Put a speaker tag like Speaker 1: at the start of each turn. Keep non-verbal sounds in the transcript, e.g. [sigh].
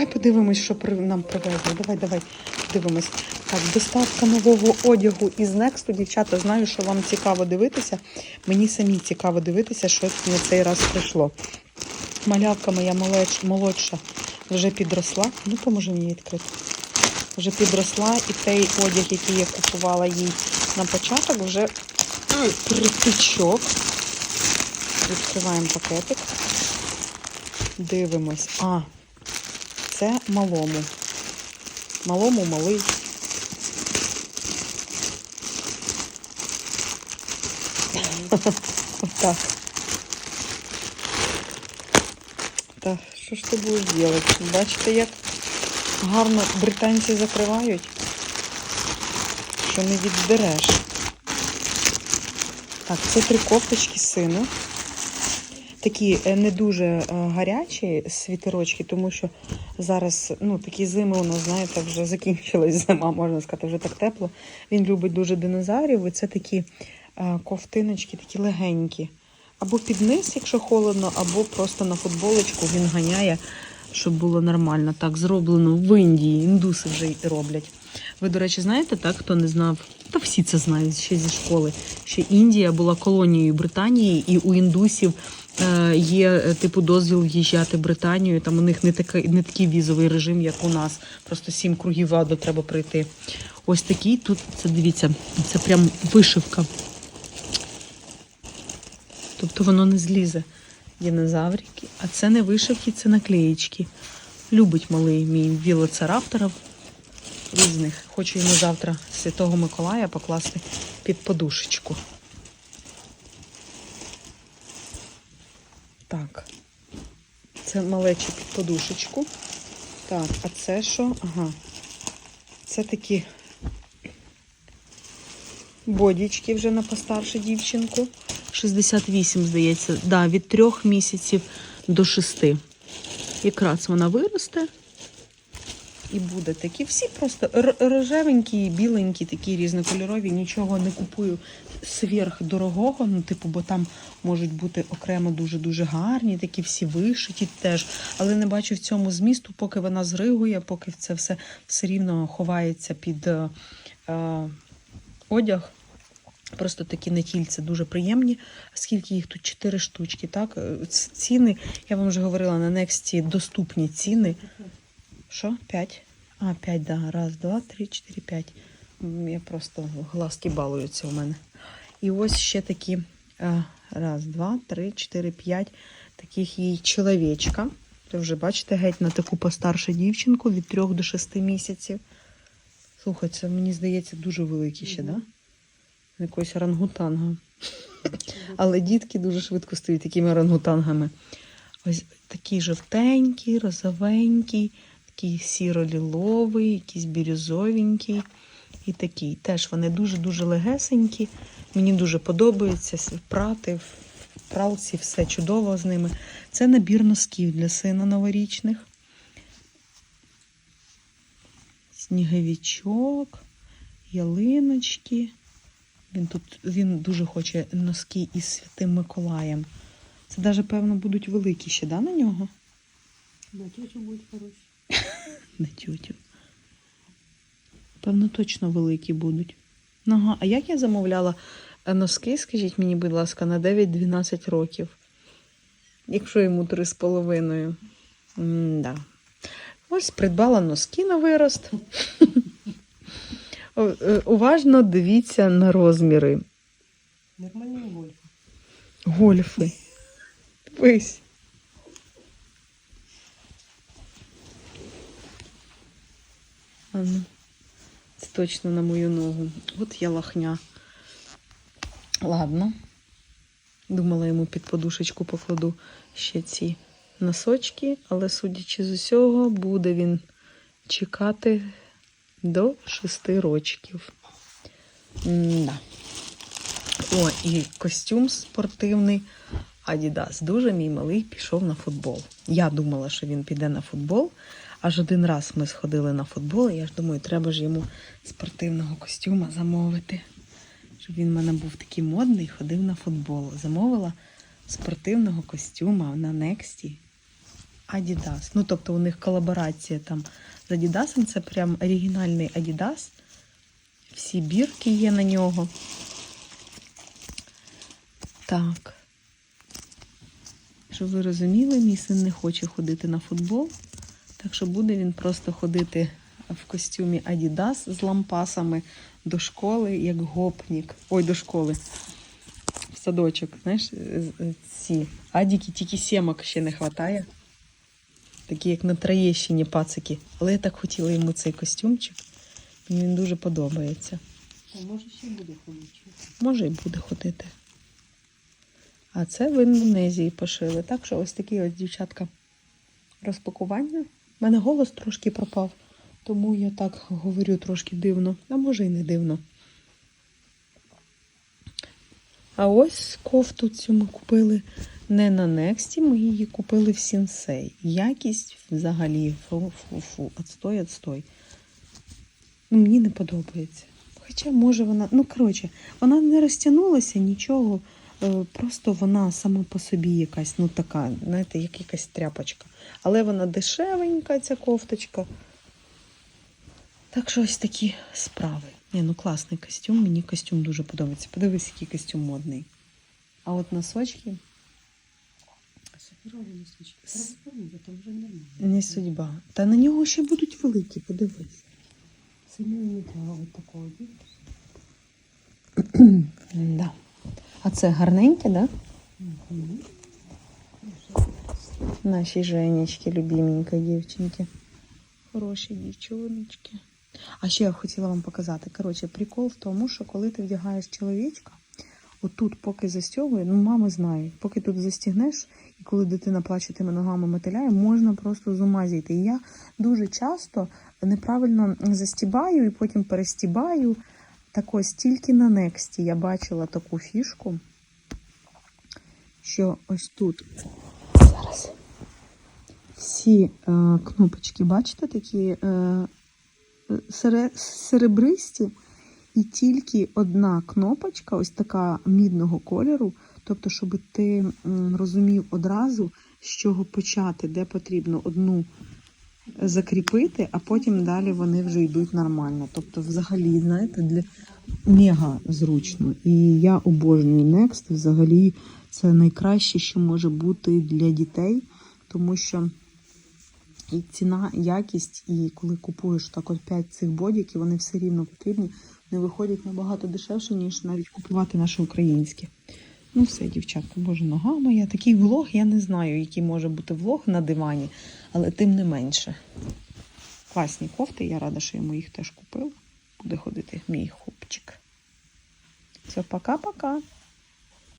Speaker 1: давай подивимось, що нам привезли. Давай, давай, дивимось. Так, доставка нового одягу із Next. Дівчата, знаю, що вам цікаво дивитися. Мені самі цікаво дивитися, що на цей раз прийшло. Малявка моя молодша, вже підросла. Ну, поможи мені відкрити. Вже підросла, і той одяг, який я купувала їй на початок, вже притичок. Відкриваємо пакетик. Дивимось. А, це малому. Малому малий. [laughs] Отак. Так, що ж ти будеш робити? Бачите, як гарно британці закривають, що не віддереш. Так, це три кофточки сину. Такі е, не дуже е, гарячі світерочки, тому що зараз ну, такі зими у нас, знаєте, вже закінчилась зима, можна сказати, вже так тепло. Він любить дуже динозаврів, і це такі е, ковтиночки, такі легенькі. Або під низ, якщо холодно, або просто на футболочку він ганяє, щоб було нормально. Так, зроблено в Індії, індуси вже й роблять. Ви, до речі, знаєте, так, хто не знав? Та всі це знають ще зі школи. Що Індія була колонією Британії, і у індусів є е, типу дозвіл в'їжджати в Британію. Там у них не такий, не такий візовий режим, як у нас. Просто сім кругів аду треба пройти. Ось такий тут, це дивіться, це прям вишивка. Тобто воно не злізе. Динозаврики. А це не вишивки, це наклеєчки. Любить малий мій вілоцирапторів різних. Хочу йому завтра Святого Миколая покласти під подушечку. Так. Це малечі під подушечку. Так, а це що? Ага. Це такі бодічки вже на постаршу дівчинку. 68, здається. Да, від трьох місяців до шести. Якраз вона виросте. І буде такі. Всі просто рожевенькі, біленькі, такі різнокольорові. Нічого не купую сверхдорогого. Ну, типу, бо там можуть бути окремо дуже-дуже гарні, такі всі вишиті теж. Але не бачу в цьому змісту, поки вона зригує, поки це все все рівно ховається під е, е, одяг. Просто такі натільці дуже приємні. Скільки їх тут? Чотири штучки. Так? Е, Ціни, я вам вже говорила, на Нексті доступні ціни. Що? П'ять? А, п'ять, да. Раз, два, три, чотири, п'ять. Я просто глазки балуються у мене. І ось ще такі. е, Раз, два, три, чотири, п'ять. Таких їй чоловічка. Ви вже бачите, геть на таку постаршу дівчинку від трьох до шести місяців. Слухай, це мені здається дуже великі ще, так? Да? Якогось орангутанга. Але дітки дуже швидко стають такими орангутангами. Ось такий жовтенький, розовенький, такий сіро-ліловий, якийсь бірюзовенький. І такий. Теж вони дуже-дуже легесенькі. Мені дуже подобається прати в пралці, все чудово з ними. Це набір носків для сина новорічних. Сніговичок, ялиночки. Він тут він дуже хоче носки із Святим Миколаєм. Це навіть, певно, будуть великі ще, да, на нього?
Speaker 2: На тетю будет [laughs]
Speaker 1: На тютю. Певно, точно великі будуть. Ага, а як я замовляла е, носки, скажіть мені, будь ласка, на 9-12 років. Якщо йому 3,5. М-да. Ось придбала носки на вирост. [laughs] Е, Уважно дивіться на розміри.
Speaker 2: Нормальный гольф.
Speaker 1: Гольфи. Дивись. А ну, Це точно на мою ногу. От я лахня. Ладно. Думала, йому під подушечку покладу ще ці носочки, але судячи з усього, буде він чекати до шести рочків. М-да. О, і костюм спортивний. Адідас. Дуже мій малий пішов на футбол. Я думала, що він піде на футбол. Аж один раз ми сходили на футбол, і я ж думаю, треба ж йому спортивного костюма замовити. Щоб він в мене був такий модний, ходив на футбол. Замовила спортивного костюма на Нексті. Adidas. Ну, тобто у них колаборація там з Adidas. Це прям оригінальний Adidas. Всі бірки є на нього. Так. Щоб ви розуміли, мій син не хоче ходити на футбол. Так що буде він просто ходити в костюмі Adidas з лампасами до школи, як гопнік. Ой, до школи. В садочок, знаєш, з- з- ці адіки, тільки сімок ще не вистачає. Такі, як на Троєщині пацики. Але я так хотіла йому цей костюмчик. Мені він дуже подобається.
Speaker 2: А може ще буде ходити?
Speaker 1: Може і буде ходити. А це в Індонезії пошили. Так що ось такі ось дівчатка розпакування. У мене голос трошки пропав, тому я так говорю трошки дивно, а може і не дивно. А ось кофту цю ми купили не на Нексті, ми її купили в Сінсей. Якість взагалі фу-фу-фу, отстой, отстой. Ну, мені не подобається. Хоча, може, вона. Ну, коротше, вона не розтягнулася нічого. Е, Просто вона сама по собі якась, ну така, знаєте, як якась тряпочка. Але вона дешевенька, ця кофточка. Так що ось такі справи. Ні, ну класний костюм, мені костюм дуже подобається. Подивись, який костюм модний. А от носочки не судьба. Та на нього ще будуть великі, подивись.
Speaker 2: Сильно не такого. [clears throat]
Speaker 1: Да. А це гарненьке? Да? Наші Женечки, любименькі дівчинки. Хороші дівчоночки. А ще я хотіла вам показати. Коротше, прикол в тому, що коли ти вдягаєш чоловічка, отут, поки застягує, ну мами знають, поки тут застігнеш, і коли дитина плаче тими ногами мотиляє, можна просто з ума зійти. І я дуже часто неправильно застібаю і потім перестібаю. Так ось тільки на Нексті я бачила таку фішку, що ось тут зараз всі е, кнопочки, бачите, такі е, сере, серебристі, і тільки одна кнопочка, ось така мідного кольору. Тобто, щоб ти розумів одразу, з чого почати, де потрібно одну закріпити, а потім далі вони вже йдуть нормально. Тобто, взагалі, знаєте, для мега зручно. І я обожнюю Next. Взагалі, це найкраще, що може бути для дітей, тому що і ціна, якість, і коли купуєш так от 5 цих бодіків, вони все рівно потрібні, вони виходять набагато дешевше, ніж навіть купувати наші українські. Ну все, дівчатка, боже, нога моя. Такий влог, я не знаю, який може бути влог на дивані, але тим не менше. Класні кофти, я рада, що йому їх теж купила. Буде ходити мій хлопчик. Все, пока-пока.